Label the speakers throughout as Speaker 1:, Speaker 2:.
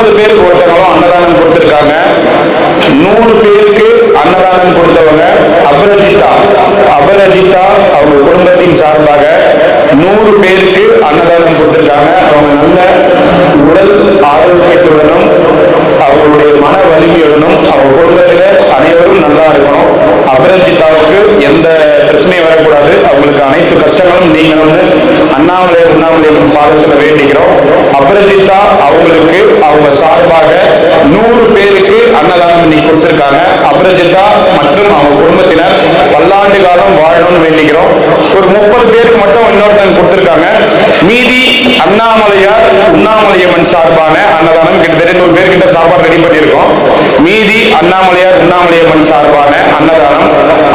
Speaker 1: முப்பது பேருக்கு ஒருத்தவங்களும் அன்னதானம் கொடுத்துருக்காங்க. நூறு பேருக்கு அன்னதானம் கொடுத்தவங்க அபரஜிதா. அபரஜிதா அவங்க குடும்பத்தின் சார்பாக நூறு பேருக்கு அன்னதானம் கொடுத்துருக்காங்க. அவங்க நல்ல உடல் ஆரோக்கியத்துடனும் அவங்களுடைய மன வலிமையுடனும் அவங்க குடும்பத்தில் அனைவரும் நல்லா இருக்கணும். அபரஞ்சிதாவுக்கு எந்த பிரச்சனையும் வரக்கூடாது. அவங்களுக்கு அனைத்து கஷ்டங்களும் நீங்கணும்னு அண்ணாமலை உண்ணாமலை பாதத்தில் வேண்டிக்கிறோம். அபரஞ்சிதா அவங்களுக்கு அவங்க சார்பாக நூறு பேருக்கு அன்னதானம் இன்னைக்கு கொடுத்திருக்காங்க. அபரஜிதா மற்றும் அவங்க குடும்பத்தினர் பல்லாண்டு காலம் வாழணும்னு வேண்டிக்கிறோம். ஒரு முப்பது பேருக்கு மட்டும் இன்னொருத்தங்க கொடுத்திருக்காங்க. மீதி அண்ணாமலையார் உண்ணாமலையம்மன் சார்பான அன்னதானம் கிட்டத்தட்ட நூறு பேர்கிட்ட சாப்பாடு ரெடி பண்ணியிருக்கோம். மீதி அண்ணாமலையார் உண்ணாமலையம்மன் சார்பான அன்னதானம்.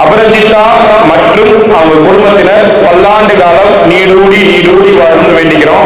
Speaker 1: அபரஜிதா மற்றும் அவங்க குடும்பத்தினர் பல்லாண்டு காலம் நீடூடி நீடூடி வாழணும்னு வேண்டிக்கிறோம்.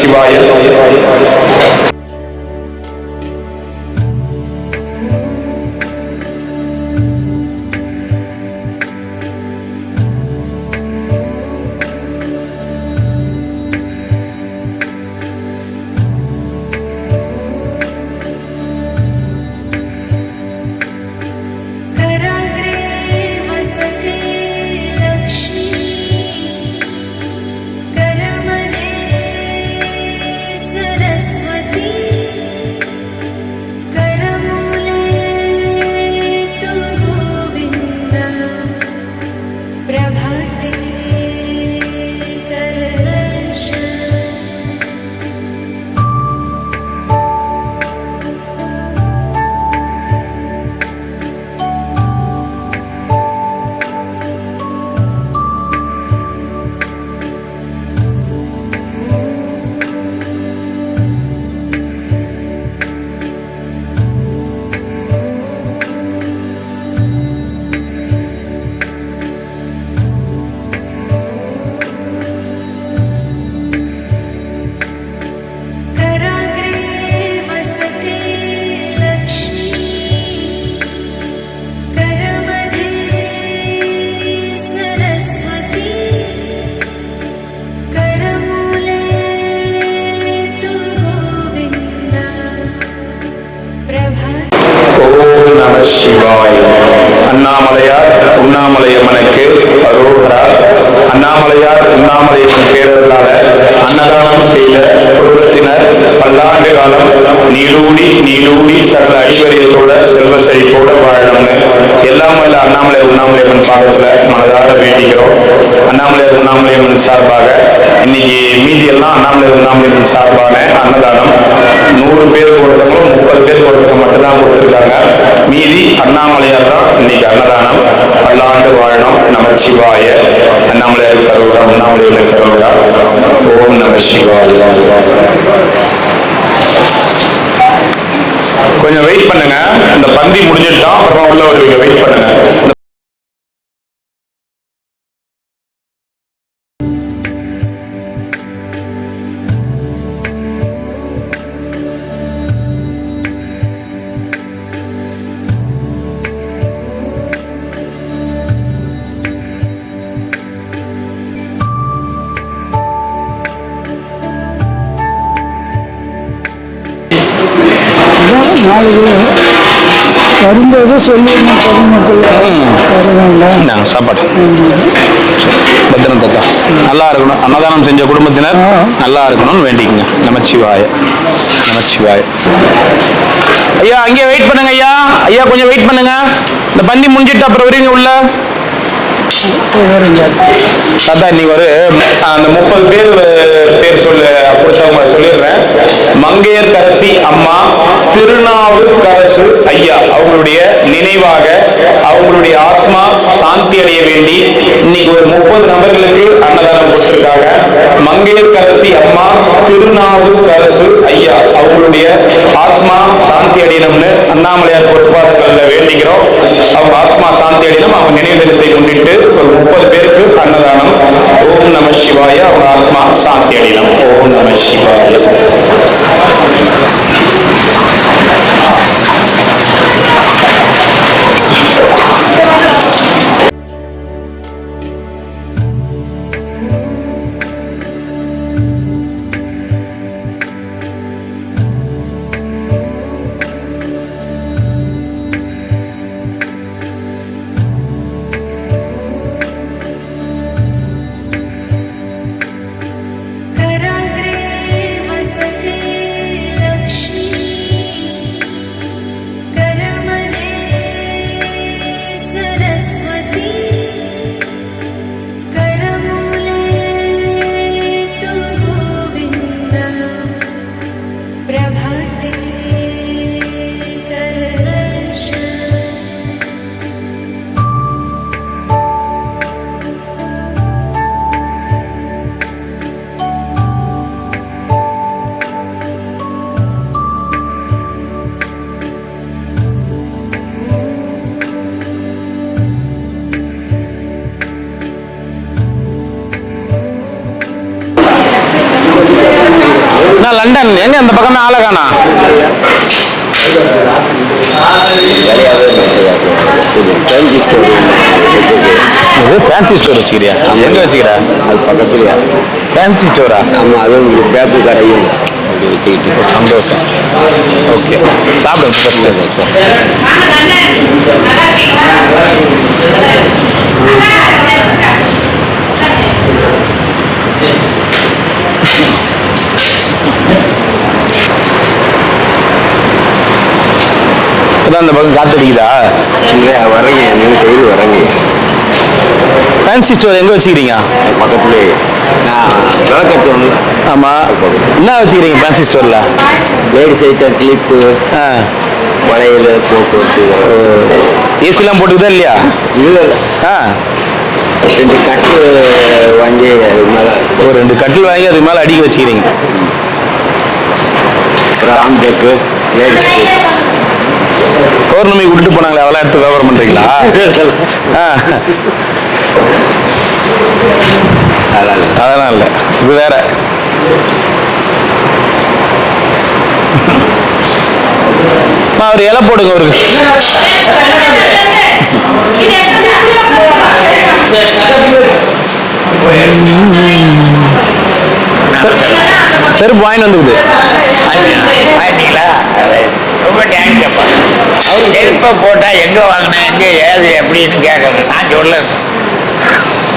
Speaker 1: ஐயா சிவாய். அண்ணாமலையார் உண்ணாமலையம்மனுக்கு அரோகரா அண்ணாமலையார் உண்ணாமலையம்மன் பேரர்களால் அன்னதானம் செய்த குடும்பத்தினர் பல்லாண்டு காலம் நீலூடி நீலூடி சகல ஐஸ்வர்யத்தோட செல்வ செழிப்போட வாழணும்னு எல்லாம் அண்ணாமலை உண்ணாமலையம்மன் பாதத்துல மனதார வேண்டிக்கிறோம். அண்ணாமலை உண்ணாமலையம்மன் சார்பாக இன்னைக்கு மீதி எல்லாம் அண்ணாமலை உண்ணாமலையம்மன் சார்பான அன்னதானம். நூறு பேர் கொடுத்தவங்களும் முப்பது பேர் கொடுத்தவங்க மட்டும்தான் கொடுத்துருக்காங்க. மீதி அண்ணாமலையார் தான் இன்னைக்கு அன்னதானம். பல்லாண்டு வாழணும் நமச்சிவாய அண்ணாமலையார் கருவிழா உண்ணாமலையில் கருவிழா ஓம் நம சிவாய. கொஞ்சம் வெயிட் பண்ணுங்க. இந்த பந்தி முடிஞ்சிட்டோம் அப்புறம் உள்ள வருவீங்க வெயிட் பண்ணுங்க.
Speaker 2: பொதுமக்கள் வருவாங்க
Speaker 1: இந்தாங்க சாப்பாடு பத்திரம் தத்தா. நல்லா இருக்கணும். அன்னதானம் செஞ்ச குடும்பத்தினர். நல்லா இருக்கணும்னு வேண்டிக்கங்க. நமச்சிவாய. நமச்சிவாய. ஐயா அங்கே வெயிட் பண்ணுங்க ஐயா. ஐயா கொஞ்சம் வெயிட் பண்ணுங்க. இந்த பந்தி முடிஞ்சிட்டு அப்புறம் வருவீங்க உள்ள. தாத்தா இன்னைக்கு ஒரு அந்த முப்பது பேர் பேர் சொல்ல கொடுத்தவங்க சொல்லிடுறேன். மங்கையர் கரசி அம்மா திருநாவுக்கரசு ஐயா. அவங்களுடைய நினைவாக அவங்களுடைய ஆத்மா சாந்தி அடைய வேண்டி இன்னைக்கு ஒரு முப்பது நபர்களுக்கு அன்னதானம் கொடுத்திருக்காங்க. மங்கையக்கரசி அம்மா திருநாவுக்கரசு ஐயா அவங்களுடைய ஆத்மா சாந்தி அடையணும்னு அண்ணாமலையார் பொறுப்பாளர்கள்ல வேண்டிக்கிறோம் அவங்க ஆத்மா சாந்தி அடையணும். அவங்க நினைவு தினத்தை முன்னிட்டு ஒரு முப்பது பேருக்கு அன்னதானம். ஓம் நம சிவாய. அவங்க ஆத்மா சாந்தி அடையணும். ஓம் நம சிவாய. இது ஃபேன்சி ஸ்டோர் வச்சுக்கிறியா? எங்க வச்சுக்கிற?
Speaker 3: அது பக்கத்துலயா?
Speaker 1: ஃபேன்சி ஸ்டோரா
Speaker 3: ஆமா அது உங்களுக்கு பேத்து கடையும் அப்படி வச்சுக்கிட்டு.
Speaker 1: சந்தோஷம். ஓகே. அதான் அந்த பக்கம் காத்தடிக்குதா?
Speaker 3: வரங்க. கையில் வரங்க.
Speaker 1: ஃபேன்சி ஸ்டோர் எங்க வச்சுக்கிறீங்க?
Speaker 3: பக்கத்துலேயே நான் விளக்கத்தோம்ல
Speaker 1: ஆமா. என்ன வச்சுக்கிறீங்க ஃபேன்சி ஸ்டோர்ல
Speaker 3: லேடிஸ் ஐட்டம் கிளிப்பு
Speaker 1: ஆ.
Speaker 3: வளையல் போக்குவரத்து
Speaker 1: ஏசிலாம் போட்டுக்குதா இல்லையா?
Speaker 3: இல்லை.
Speaker 1: ஆ.
Speaker 3: ரெண்டு கட்டு வாங்கி அது மேலே.
Speaker 1: ஒரு ரெண்டு கட்டில் வாங்கி அது மேலே அடிக்க வச்சுக்கிறீங்க.
Speaker 3: ராம் ஜக்கு லேடிஸ்
Speaker 1: பௌர்ணமி விட்டுட்டு போனாங்களே அவளை எடுத்து வியாபாரம் பண்றீங்களா? ஆ,
Speaker 3: அதெல்லாம்
Speaker 1: அதெல்லாம் இல்லை. இது வேற. ஒரு இலை போடுங்க ஒரு செருப்பு வாங்கிட்டு வந்துக்குது.
Speaker 4: ரொம்ப தேங்க்ஸ்ப்பா அவர் செருப்பை போட்டால் எங்கே வாங்கினேன் எங்கே ஏது எப்படின்னு கேட்குறேன். நான் சொல்ல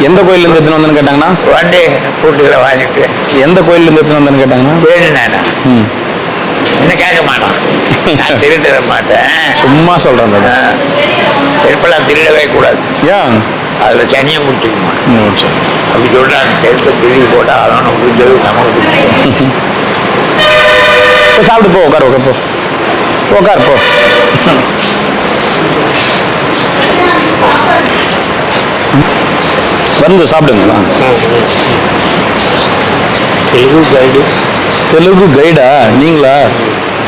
Speaker 1: எந்த கோயில்ல இருந்து எடுத்துன்னு வந்தேன்னு கேட்டாங்கன்னா?
Speaker 4: வண்டி கூட்டியில் வாங்கிட்டு.
Speaker 1: எந்த கோயில்ல இருந்து எடுத்துன்னு வந்தேன்னு கேட்டாங்கன்னா?
Speaker 4: நானா?
Speaker 1: ம்.
Speaker 4: இன்னும் கேட்க மாட்டான். நான் திருட மாட்டேன்.
Speaker 1: சும்மா.
Speaker 4: ஆ. செருப்பெல்லாம் திருடவே கூடாது.
Speaker 1: ஏன்?
Speaker 4: அதில்
Speaker 1: தனியாக முடிச்சுக்கணும்.
Speaker 4: அப்படி சொல்கிறாங்க சேர்த்து பிரிவு போட்டால் அதனால் முடிஞ்சது நமக்கு
Speaker 1: இப்போ சாப்பிட்டு போ உட்கார் உட்கார் போ. உட்கார் போ. வந்து சாப்பிடுங்களா
Speaker 5: தெலுங்கு கைடு
Speaker 1: தெலுங்கு கைடா நீங்களா?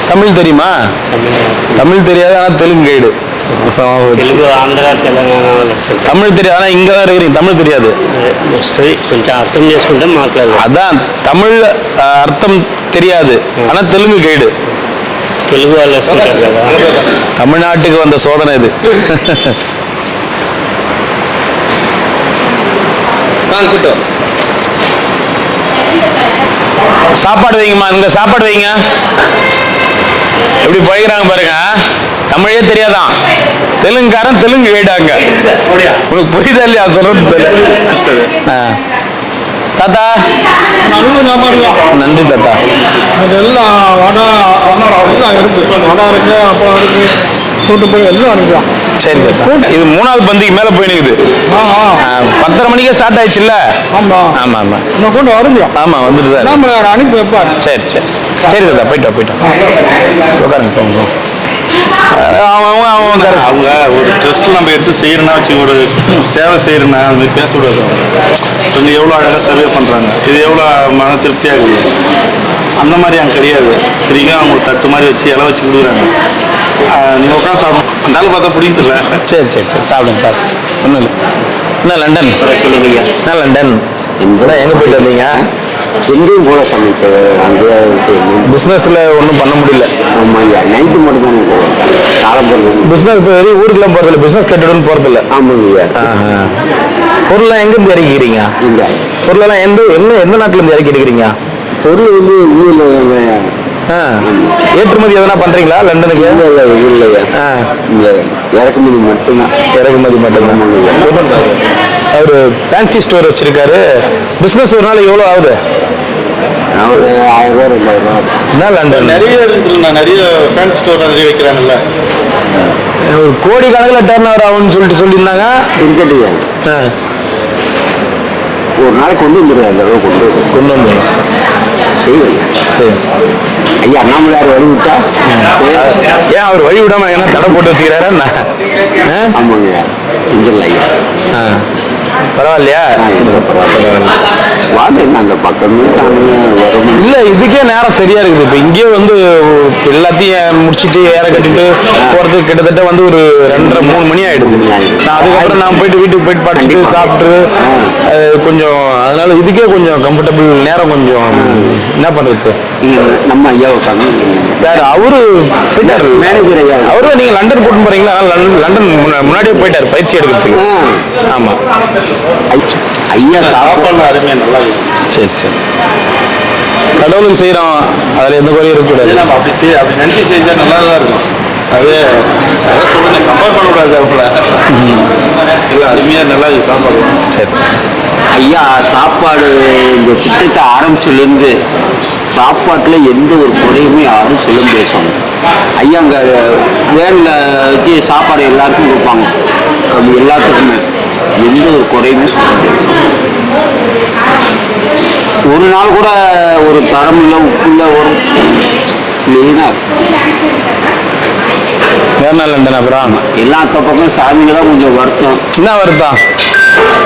Speaker 1: தமிழ் தெரியுமா? தமிழ். தெரியாது ஆனால் தெலுங்கு கைடு
Speaker 5: తెలుగు ఆంధ్ర తెలంగాణ వాళ్ళు వస్తారు
Speaker 1: தமிழ் தெரியாது ஆனால் இங்கே தான் இருக்கிறீங்க தமிழ் தெரியாது
Speaker 5: వస్తుంది కొంచెం అర్థం చేసుకుంటే మాట్లాడదు
Speaker 1: அதான் தமிழ் அஹ், அர்த்தம் தெரியாது ஆனால் தெலுங்கு கைடு
Speaker 5: తెలుగు వాళ్ళు వస్తుంటారు కదా
Speaker 1: தமிழ்நாட்டுக்கு வந்த சோதனை இது சாப்பாடு வைங்கம்மா இங்க சாப்பாடு வைங்க எப்படி பழகிறாங்க பாருங்க தமிழே தெரியாதான். தெலுங்குக்காரன் தெலுங்கு கைடாங்க உனக்கு புரியுதா இல்லையா? சொல்றது. தாத்தா. நன்றி தாத்தா.
Speaker 2: அதெல்லாம் வடை எல்லாம் இருக்கு. வடை இருக்கு அப்பளம் இருக்கு. கூட்டு போய் எல்லாம்
Speaker 1: சரி தாத்தா. இது மூணாவது பந்திக்கு மேல போய்
Speaker 2: ஆ,
Speaker 1: பத்தரை மணிக்கே ஸ்டார்ட் ஆயிடுச்சுல்ல?
Speaker 2: ஆமா.
Speaker 1: ஆமா ஆமா.
Speaker 2: இன்னும் கொண்டு வருங்க
Speaker 1: ஆமா வந்துட்டு.
Speaker 2: நாம அனுப்பி வைப்பார்
Speaker 1: சரி சரி. சரி தாத்தா. போயிட்டு வா, போயிட்டு வா. உட்காருங்க போங்க போங்க. அவன் அவன் அவன் உட்காரு.
Speaker 6: அவங்க ஒரு ட்ரெஸ்ட் நம்ம எடுத்து செய்யறோம்னா வச்சு ஒரு சேவை செய்யறோம்னா அது மாதிரி பேசக்கூடாது. கொஞ்சம் எவ்வளோ அழகாக சர்வே பண்ணுறாங்க இது எவ்வளோ மன திருப்தியாக இருக்குது. அந்த மாதிரி அங்கே கிடையாது. திரும்பியும் அவங்க தட்டு மாதிரி வச்சு இலை வச்சு கொடுக்குறாங்க. நீங்கள் உட்காந்து சாப்பிடணும். அந்த பார்த்தா பிடிக்கல
Speaker 1: சரி சரி சரி. சாப்பிடுங்க சாப்பிடுங்க. ஒன்றும் இல்லை. என்ன லண்டன்?
Speaker 3: சொல்லுங்க
Speaker 1: என்ன லண்டன்? எங்கே போயிட்டு வந்தீங்க?
Speaker 3: எங்கேயும் போல சமைக்க அங்கே
Speaker 1: பிஸ்னஸில் ஒன்றும் பண்ண முடியல.
Speaker 3: ஆமாம் ஐயா நைட்டு மட்டும் தானே போவோம். காலம் போகிறது
Speaker 1: பிஸ்னஸ் இப்போ வெறும் ஊருக்குலாம் போகிறதில்ல பிஸ்னஸ் கட்டிடம்னு போகிறதில்ல
Speaker 3: ஆமாங்க ஐயா
Speaker 1: பொருள்லாம் எங்கேருந்து இறக்கிக்கிறீங்க?
Speaker 3: இங்கே.
Speaker 1: பொருளெல்லாம் எந்த எந்த எந்த நாட்டிலேருந்து இறக்கி இருக்கிறீங்க
Speaker 3: பொருள் வந்து ஊரில்
Speaker 1: ஏற்றுமதி எதனா பண்ணுறீங்களா லண்டனுக்கு?
Speaker 3: இல்லை இல்லை இங்கே இறக்குமதி மட்டும்தான்.
Speaker 1: இறக்குமதி மட்டும்தான். அவர் ஃபேன்சி ஸ்டோர் வச்சிருக்காரு. பிஸ்னஸ் ஒரு நாள் எவ்வளோ ஆகுது?
Speaker 3: ஒரு ஆயிரம் ரூபா ரெண்டாயிரம்
Speaker 6: நிறைய இடத்துல நிறைய ஃபேன்சி ஸ்டோர் நிறைய வைக்கிறாங்கல்ல.
Speaker 1: ஒரு கோடி கணக்கில் டர்ன் ஓவர் ஆகும்னு சொல்லிட்டு சொல்லியிருந்தாங்க.
Speaker 3: இருக்கட்டு ஐயா
Speaker 1: ஆ,
Speaker 3: ஒரு நாளைக்கு கொண்டு வந்துடுவேன் அந்த அளவு கொண்டு
Speaker 1: கொண்டு வந்துடும்
Speaker 3: செய்வேன்
Speaker 1: சரி.
Speaker 3: ஐயா அண்ணாமலையார் வழி விட்டா?
Speaker 1: ஏன் அவர் வழி விடாம என்ன தடை போட்டு வச்சுக்கிறாரா?
Speaker 3: ஆமாங்க. செஞ்சிடலாம் ஐயா.
Speaker 1: ஆ. பரவாயில்லையா.
Speaker 3: வாங்க அந்த பக்கம்
Speaker 1: இல்ல இதுக்கே நேரம் சரியா இருக்குது. இப்ப இங்கேயே வந்து எல்லாத்தையும் முடிச்சிட்டு ஏற கட்டிட்டு போறதுக்கு கிட்டத்தட்ட வந்து ஒரு ரெண்டரை மூணு மணி ஆயிடுது. நான் அதுக்கப்புறம் நான் போயிட்டு வீட்டுக்கு போயிட்டு
Speaker 3: கண்டிப்பா.
Speaker 1: சாப்பிட்டு கொஞ்சம் அதனால இதுக்கே கொஞ்சம் கம்ஃபர்டபுள் நேரம் கொஞ்சம் என்ன பண்றது?
Speaker 3: நீங்க நம்ம ஐயா உட்காந்து
Speaker 1: வேற அவரு போயிட்டாரு.
Speaker 3: மேனேஜர் ஐயா.
Speaker 1: அவரு தான் நீங்க லண்டன் கூட்டு போறீங்களா? லண்டன் லண்டன் முன்ன- முன்னாடியே போயிட்டாரு பயிற்சி எடுக்கிறதுக்கு.
Speaker 3: ஆ,
Speaker 1: ஆமா.
Speaker 3: ஐ- ஐயா சாப்பாடு
Speaker 6: அருமையாக நல்லா
Speaker 1: சரி சரி. கடவுளுக்கு செய்யறோம் அதுல எந்த குறையும்
Speaker 6: இதே
Speaker 1: இருக்கக்கூடாது.
Speaker 6: நம்ம அப்படி செய் அப்படி நினச்சி செஞ்சால் நல்லா தான் இருக்கும். அது அதான் சொல்லுங்கள் கம்பேர் பண்ணக்கூடாது அவங்கள இல்லை அருமையாக நல்லா இருக்குது சாப்பாடு.
Speaker 1: சரி சரி.
Speaker 3: ஐயா சாப்பாடு இந்த திட்டத்தை ஆரம்பிச்சிலேருந்து சாப்பாட்டில் எந்த ஒரு குறையுமே யாரும் சொல்ல பேசுவாங்க ஐயா அங்கே வேனில் வச்சு சாப்பாடு எல்லாருக்கும் கொடுப்பாங்க. எல்லாத்துக்குமே. எந்த ஒரு குறையுமே. ஒரு நாள் கூட ஒரு தரம் இல்லை உப்பு இல்லை ஒரு க்ளீனாக
Speaker 1: வேற நாள் லண்டன் அப்புறம்.
Speaker 3: எல்லா பக்கம் சாமிங்க தான் கொஞ்சம் வருத்தம்.
Speaker 1: என்ன வருத்தம்?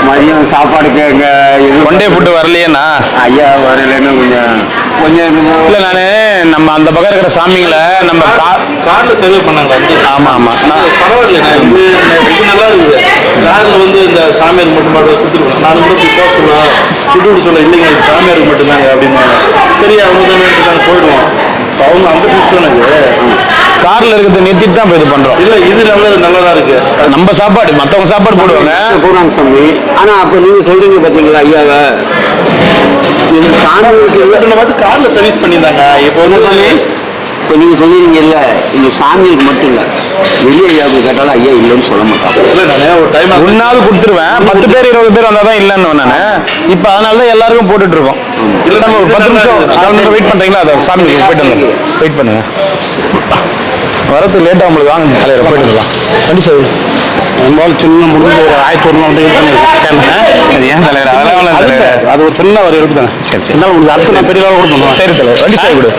Speaker 3: மதியம் சாப்பாடுக்கு எங்கள் இது
Speaker 1: ஒன் டே ஃபுட்டு வரலையேண்ணா?
Speaker 3: ஐயா வரலைன்னு கொஞ்சம் கொஞ்சம்
Speaker 1: இல்ல நானு நம்ம அந்த பக்கம் இருக்கிற சாமிங்களை நம்ம
Speaker 6: காரில் சர்வே பண்ணாங்களா?
Speaker 1: ஆமா ஆமா. நான்
Speaker 6: பரவாயில்ல நான் இது நல்லா இருக்குது. காரில் வந்து இந்த சாமியார் மட்டும் மட்டும் கொடுத்துருக்கோம். நான் கூட போய் போக சொல்லுவேன் சுட்டு விட்டு சொல்ல இல்லைங்க சாமியாருக்கு மட்டும்தாங்க அப்படின்னு சரி அவங்க தான் போயிடுவோம். அவங்க அந்த இது?
Speaker 1: கார்ல இருக்கிறத நிறுத்திட்டு தான் இப்ப இது பண்றோம்.
Speaker 6: இல்லை இது நல்லது நல்லதா இருக்கு.
Speaker 1: நம்ம சாப்பாடு மத்தவங்க சாப்பாடு போடுவாங்க.
Speaker 3: போறாங்க சாமி. ஆனா அப்ப நீங்க சொல்றீங்க பாத்தீங்களா ஐயாவை?
Speaker 6: வந்து காரில் சர்வீஸ் பண்ணியிருந்தாங்க. இப்போ வந்து
Speaker 3: இப்போ நீங்கள் சொல்லிடுங்கல்ல இந்த சாமிகளுக்கு மட்டும் இல்லை. வெளியே ஐயாவுக்கு கேட்டாலும் ஐயா இல்லைன்னு சொல்ல மாட்டாங்க.
Speaker 6: இல்லை நானே ஒரு டைம்
Speaker 1: ஒன்னாவது கொடுத்துருவேன். பத்து பேர் இருபது பேர் வந்தால் தான் இல்லைன்னு நான். இப்போ அதனால தான் எல்லாருக்கும் போட்டுட்டு இருக்கோம்
Speaker 6: இல்ல,
Speaker 1: ஒரு பத்து நிமிஷம். கால் நிமிஷம் வெயிட் பண்ணுறீங்களா அதை சாமி போயிட்டு வந்து வெயிட் பண்ணுங்க. வரது லேட்டாக உங்களுக்கு வாங்க. தலைவர் போயிட்டு வரலாம். வண்டி சார்.
Speaker 2: இருந்தாலும் சின்ன முடிஞ்ச ஒரு ஆயிரத்தி ஒரு நாள்
Speaker 1: அது ஏன் தலைவர்? அதெல்லாம் இல்ல.
Speaker 2: அது ஒரு சின்ன ஒரு இருக்கு தானே.
Speaker 1: சரி சரி.
Speaker 2: என்னால் உங்களுக்கு அடுத்த நான் பெரிய ஆள் கூட பண்ணுவேன்
Speaker 1: சரி தலைவர். வண்டி சார் கொடு.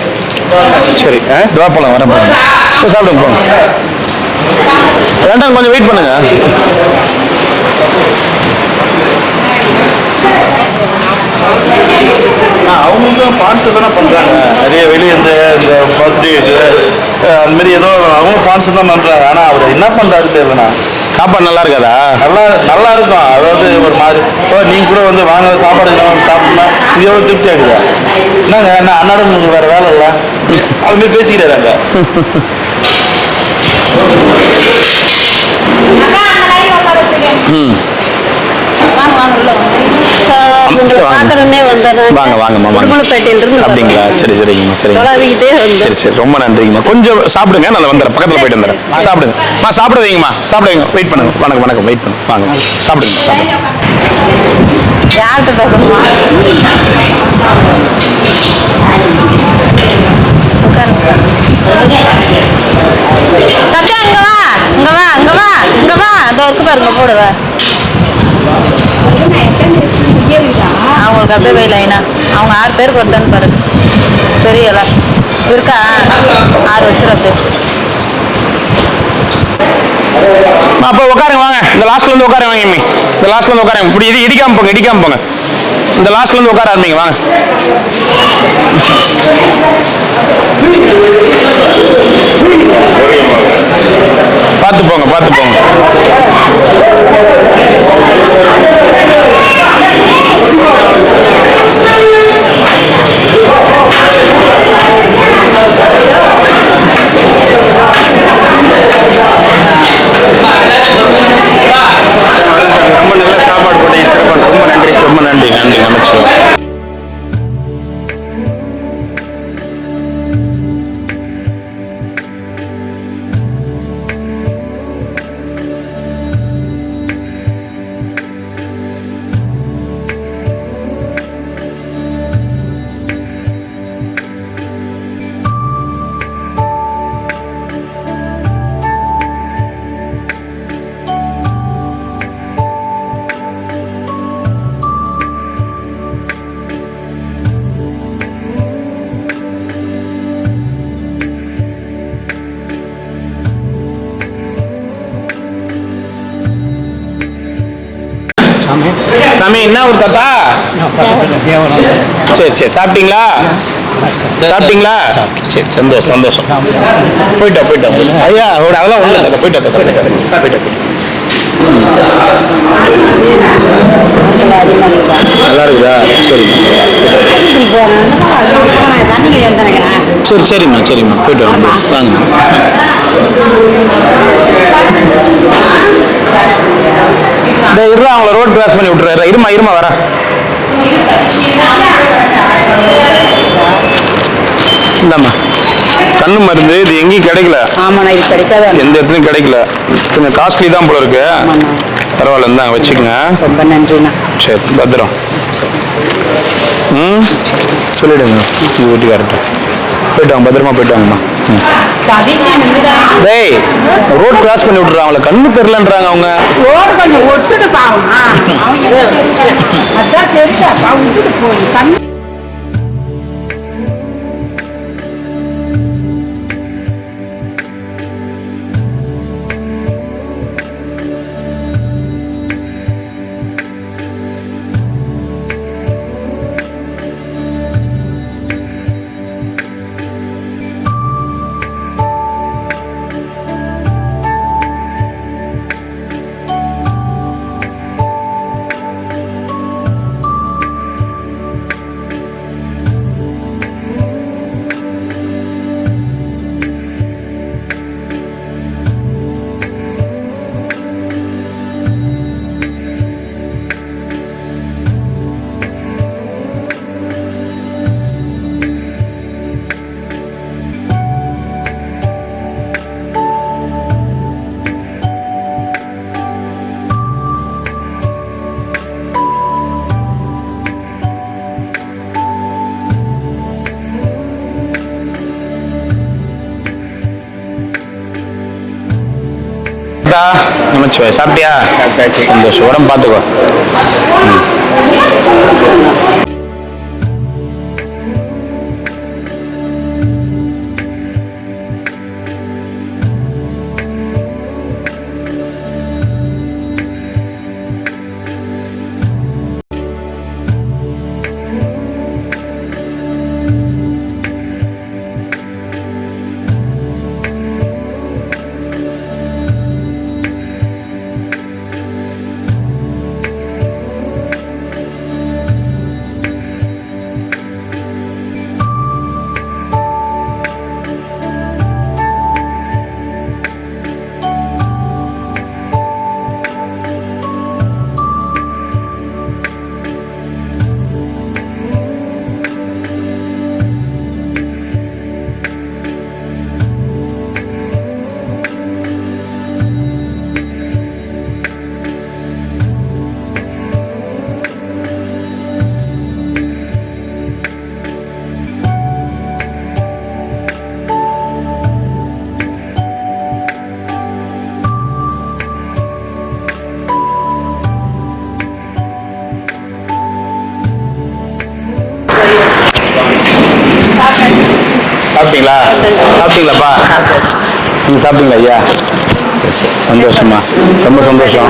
Speaker 1: சரி துவா போகலாம் வரேன் போய் சாப்பிடுங்க போங்க. வேண்டாம் கொஞ்சம் வெயிட் பண்ணுங்க.
Speaker 6: அவங்களும் ஸ்பான்சர் தானே பண்ணுறாங்க நிறைய வெளியே இந்த இந்த பர்த்டே அந்த மாதிரி ஏதோ அவங்க ஸ்பான்சர் தான் பண்ணுறாங்க ஆனால் அவர் என்ன பண்ணுறாரு தெரியலண்ணா.
Speaker 1: சாப்பாடு நல்லா இருக்காதா?
Speaker 6: நல்லா நல்லா இருக்கும். அதாவது ஒரு மாதிரி நீங்கள் கூட வந்து வாங்க சாப்பாடு சாப்பிட்டோம்னா இது எவ்வளோ திருப்தி ஆகுது என்னங்க என்ன அன்னாடம் உங்களுக்கு வேறு வேலை இல்லை? அது மாதிரி பேசிக்கிறாரு அங்கே.
Speaker 1: ம்.
Speaker 7: வாங்க.
Speaker 1: வாங்கம்மா வாங்க. அப்படிங்களா? சரி சரிங்கம்மா சரிங்க. சரி சரி ரொம்ப நன்றிங்கம்மா. கொஞ்சம் சாப்பிடுங்க நான் வந்துடுறேன். பக்கத்தில் போயிட்டு வந்துடுறேன். சாப்பிடுங்க. மா சாப்பிட வைங்கம்மா. சாப்பிட வைங்க. வெயிட் பண்ணுங்க. வணக்கம் வணக்கம் வெயிட் பண்ணுங்க. வாங்க. சாப்பிடுங்க
Speaker 7: சத்யா இங்க வா. இங்க வா இங்க வா. இங்க வா. இதோ இருக்கு பாருங்க போடுவ அவங்களுக்கு அப்படியே போய் லைனா அவங்க ஆறு பேருக்கு ஒருத்தன் பாருங்க தெரியல இருக்கா? ஆறு வச்சிரு அப்படியே.
Speaker 1: அப்போ உட்காருங்க வாங்க. இந்த லாஸ்ட்ல இருந்து உட்காருங்க வாங்க இந்த லாஸ்ட்ல இருந்து உட்காருங்க இப்படி இது இடிக்காம போங்க இடிக்காம போங்க. இந்த லாஸ்ட்ல இருந்து உட்கார ஆரம்பிங்க வாங்க. பார்த்து போங்க பார்த்து போங்க. ரொம்ப நல்ல சாப்பாடு போட்டீங்க ரொம்ப நன்றி ரொம்ப நன்றி. நன்றி நமச்சிவாய் என்ன ஒரு தாத்தா? சரி சரி. சாப்பிட்டீங்களா? சாப்பிட்டீங்களா? சரி சந்தோஷம் சந்தோஷம். போயிட்டா போயிட்டா ஐயா ஒரு அதெல்லாம் ஒண்ணு இல்லை. போயிட்டா தாத்தா போயிட்டா நல்லா இருக்குதா? சரி. சரி சரிம்மா சரிம்மா. போயிட்டு வாங்க வாங்க. டேய் இருடா அவங்கள ரோட் கிராஸ் பண்ணி விட்டுறாரு இருமா இருமா வரேன். இந்தாம்மா. கண்ணு மருந்து இது எங்கேயும் கிடைக்கல.
Speaker 7: ஆமாண்ணா இது கிடைக்காத
Speaker 1: எந்த இடத்துலையும் கிடைக்கல. கொஞ்சம் காஸ்ட்லி தான் போல இருக்கு. பரவாயில்ல இந்தாங்க வச்சுக்கோங்க.
Speaker 7: ரொம்ப நன்றிண்ணா.
Speaker 1: சரி பத்திரம். ம்? சொல்லிடுங்க. இது வீட்டுக்காரர்கிட்ட போயிட்டு வாங்க பத்திரமா போயிட்டு வாங்கம்மா டேய் ரோட் கிராஸ் பண்ணி விட்டுறாங்க அவங்கள கண்ணு தெரிலன்றாங்க அவங்க.
Speaker 7: ரோடு கொஞ்சம் ஒட்டுட்டு பாவம் அதான் விட்டுட்டு போய் கண்ணு
Speaker 1: சாப்பிட்டியா சந்தோஷம் உடம்பு பார்த்துக்கோ ம் சாப்பிட்டீங்களாப்பா? நீங்க சாப்பிட்டீங்களா? ஐயா. சரி சரி. சந்தோஷமா ரொம்ப சந்தோஷம்.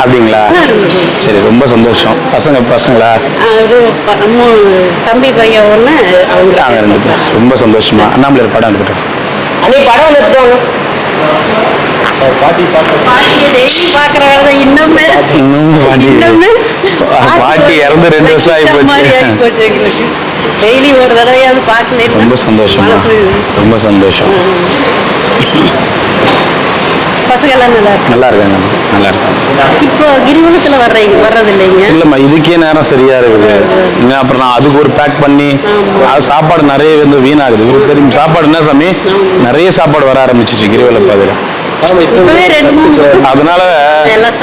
Speaker 1: அப்படிங்களா? சரி ரொம்ப சந்தோஷம். பசங்க பசங்களா?
Speaker 7: தம்பி பையன் ஒன்று அவங்க
Speaker 1: நாங்கள் ரெண்டு பேரும். ரொம்ப சந்தோஷமா அண்ணாமலையார் படம் எடுத்துட்டோம்
Speaker 7: அன்னைக்கு படம் எடுத்தோம் பாட்டியை டெய்லி பார்க்குற வேலை தான். இன்னுமே
Speaker 1: இன்னும் பாட்டி
Speaker 7: இன்னுமே
Speaker 1: பாட்டி இறந்து ரெண்டு வருஷம் ஆகி போச்சு.
Speaker 7: எங்களுக்கு. டெய்லி ஒரு தடவையாவது பார்க்கல.
Speaker 1: ரொம்ப சந்தோஷமா? ரொம்ப சந்தோஷம்.
Speaker 7: நல்லா
Speaker 1: நல்லா இருக்காங்க. நல்லா இருக்காங்க.
Speaker 7: இப்போ கிரிவலத்துல வர்றீங்க வர்றது இல்லைங்க
Speaker 1: இல்லைம்மா இதுக்கே நேரம் சரியா இருக்குது. இன்னும் அப்புறம் நான் அதுக்கு ஒரு பேக் பண்ணி அது சாப்பாடு நிறைய வந்து வீணாகுது. சாப்பாடு என்ன சாமி? நிறைய சாப்பாடு வர ஆரம்பிச்சிச்சு கிரிவல பாதையில. அதனால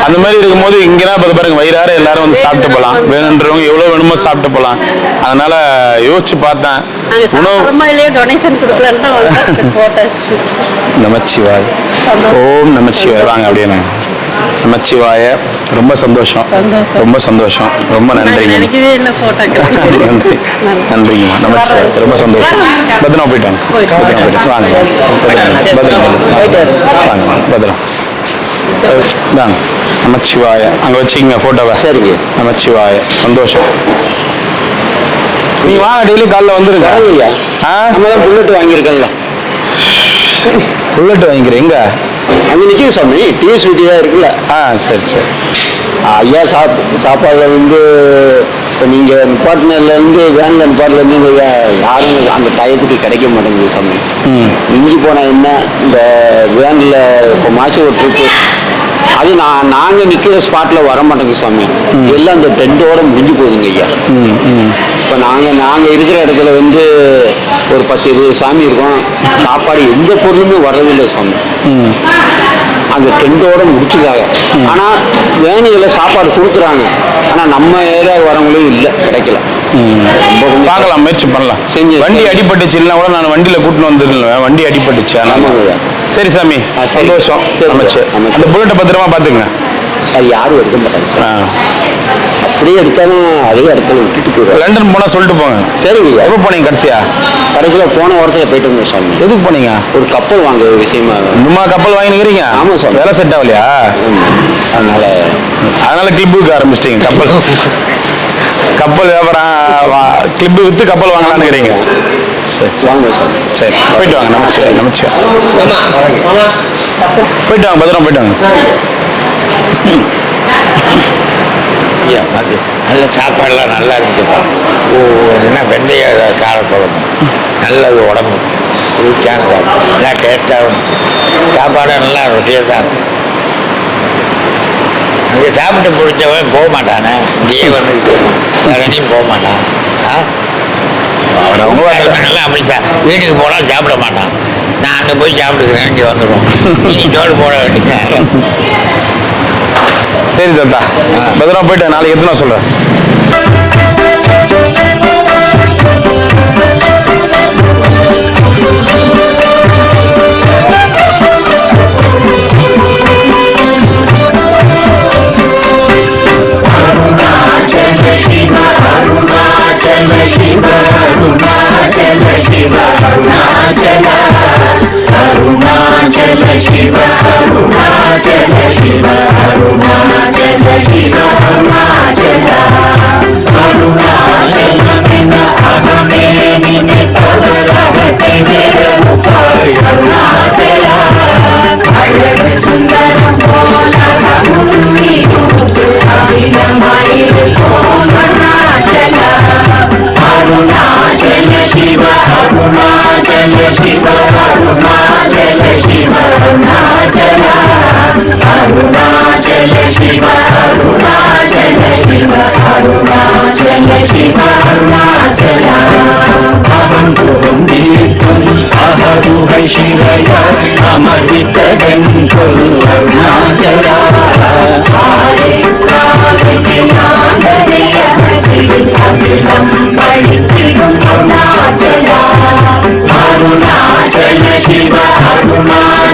Speaker 1: அந்த மாதிரி இருக்கும்போது இங்கெல்லாம் பார்த்து பாருங்க வயிறார எல்லாரும் வந்து சாப்பிட்டு போகலாம் வேணுன்றவங்க எவ்வளவு வேணுமோ சாப்பிட்டு போகலாம் அதனால யோசிச்சு பார்த்தேன். உணவு
Speaker 7: டொனேஷன் கொடுக்கலன்னு
Speaker 1: நமச்சிவாய். ஓம் நமச்சிவாய். வாங்க அப்படியே நாங்க. நமச்சிவாய. ரொம்ப சந்தோஷம். ரொம்ப சந்தோஷம். ரொம்ப
Speaker 7: நான்
Speaker 1: நன்றிங்க. நன்றி. நன்றிங்கம்மா நமச்சிவாய். ரொம்ப சந்தோஷம். பத்திரமா போயிட்டாங்க.
Speaker 7: போயிட்டு
Speaker 1: பத்திரமா போயிட்டு வாங்க பத்திரமா வாங்க பத்திரம் தாங்க நமச்சிவாய. அங்கே வச்சுக்கிங்க ஃபோட்டோவை
Speaker 3: சரிங்க.
Speaker 1: நமச்சிவாய. சந்தோஷம். நீ வாங்க டெய்லி காலைல வந்துருங்க? ஆ?
Speaker 3: நம்ம தான் புல்லட் வாங்கியிருக்கோம்ல.
Speaker 1: புல்லட் வாங்கிக்கிறேன். எங்க?
Speaker 3: அங்கே நிற்கிது சாமி டிஎஸ் வீட்டு தான் இருக்குல்ல.
Speaker 1: ஆ சரி சரி.
Speaker 3: ஐயா சாப் சாப்பாடில் வந்து இப்போ நீங்கள் நிப்பாட்டினர்லேருந்து வேனில் நிப்பாட்டிலேருந்து யாரும் அந்த டயத்துக்கு கிடைக்க மாட்டேங்குது சாமி.
Speaker 1: ம்.
Speaker 3: மிஞ்சி போனால் என்ன இந்த வேனில் இப்போ மாசி ஒரு ட்ரிப்பு அது நான் நாங்கள் நிற்கிற ஸ்பாட்டில் வர மாட்டேங்குது சாமி. எல்லாம் அந்த டென்ட்டோட முடிஞ்சு போகுதுங்க ஐயா.
Speaker 1: ம் ம்.
Speaker 3: இப்போ நாங்கள் நாங்கள் இருக்கிற இடத்துல வந்து ஒரு பத்து இருபது சாமி இருக்கோம். சாப்பாடு எந்த பொருளுமே வர்றதில்லை சாமி. அந்த டென்ட்டோட முடிச்சுக்காங்க ஆனால் வேணுகளை சாப்பாடு கொடுக்குறாங்க. ஆனால் நம்ம ஏரியாவுக்கு வரவங்களும் இல்லை கிடைக்கல.
Speaker 1: பார்க்கலாம் முயற்சி பண்ணலாம்.
Speaker 3: செஞ்சு-
Speaker 1: வண்டி அடிபட்டுச்சு இல்லைன்னா கூட நான் வண்டியில கூட்டின்னு வந்துருந்தேன் வண்டி அடிபட்டுச்சு.
Speaker 3: ஆமாங்க.
Speaker 1: சரி சாமி. சந்தோஷம்.
Speaker 3: சரி.
Speaker 1: அமைச்சு. அந்த புல்லட்டை பத்திரமா பாத்துங்க
Speaker 3: அது யாரும் எடுக்க மாட்டாங்க. அப்படியே எடுத்தாலும் அதே இடத்துல விட்டுட்டு போயிடுவாங்க
Speaker 1: லண்டன் போனா சொல்லிட்டு போங்க.
Speaker 3: சரிங்க ஐயா
Speaker 1: எப்போ போனீங்க கடைசியா?
Speaker 3: கடைசியில் போன வாரத்தில் போயிட்டு வந்தோம் சாமி.
Speaker 1: எதுக்கு போனீங்க?
Speaker 3: ஒரு கப்பல் வாங்க விஷயமா.
Speaker 1: இன்னுமா கப்பல் வாங்கிக்கிறீங்க
Speaker 3: ஆமா சாமி.
Speaker 1: வேலை செட் ஆகலையா?
Speaker 3: அதனால
Speaker 1: அதனால கிளிப் விற்க ஆரம்பிச்சிட்டீங்க கப்பல். கப்பல் வியாபாரம் கிளிப் வித்து கப்பல் வாங்கலாம்னு இருக்கிறீங்க. சரி சரி.
Speaker 3: வாங்க சாமி.
Speaker 1: சரி போயிட்டு வாங்க நமச்சு நமச்சு போயிட்டு வாங்க பத்திரம் போயிட்டு வாங்க.
Speaker 4: ஐயா பார்த்து நல்ல சாப்பாடுலாம் நல்லா இருந்துச்சுப்பா ஓ என்ன வெந்தய காரக்குழம்பு. நல்லது உடம்பு ருச்சியானதாக இருக்கும் நல்லா டேஸ்ட்டாகவும் சாப்பாடும் நல்லா ருசியாக தான் இருக்கும். அங்கே சாப்பிட்டு பிடிச்சவன் போக மாட்டானே. இங்கேயே வந்து வேற எங்கேயும் போக மாட்டான். ஆ?
Speaker 1: வரல.
Speaker 4: நல்லா அப்படித்தான். வீட்டுக்கு போனால் சாப்பிட மாட்டான். நான் அங்கே போய் சாப்பிட்டுக்கிறேன். இங்கே வந்துடும் நீ சோறு போட வேண்டியது
Speaker 1: சரி தாத்தா பத்திரமா போயிட்டு நாளைக்கு எத்தனை சொல்கிறேன் Shiva, Arunachal Shiva, Arunachal Shiva Arunachal Shiva Arunachal Arunachal నిన్న అహమే నిన్న తవరహతే వేరు ఉపాయ అరుణాచల అయ్యప్ప సుందరం పోల ముని ముజు అభినమాయిల్ ఓం అరుణాచల అరుణాచల శివ అరుణాచల శివ అరుణాచల శివ అరుణాచల శివ అరుణాచల శివ అరుణాచల అహం గుహం దీప్తం అహరుహ శివయ అమృత గంకుల్ అరుణాచల హరే ప్రాణినాదనయ అఖిలం పడితిగం అరుణాచల అరుణాచల శివ అరుణాచల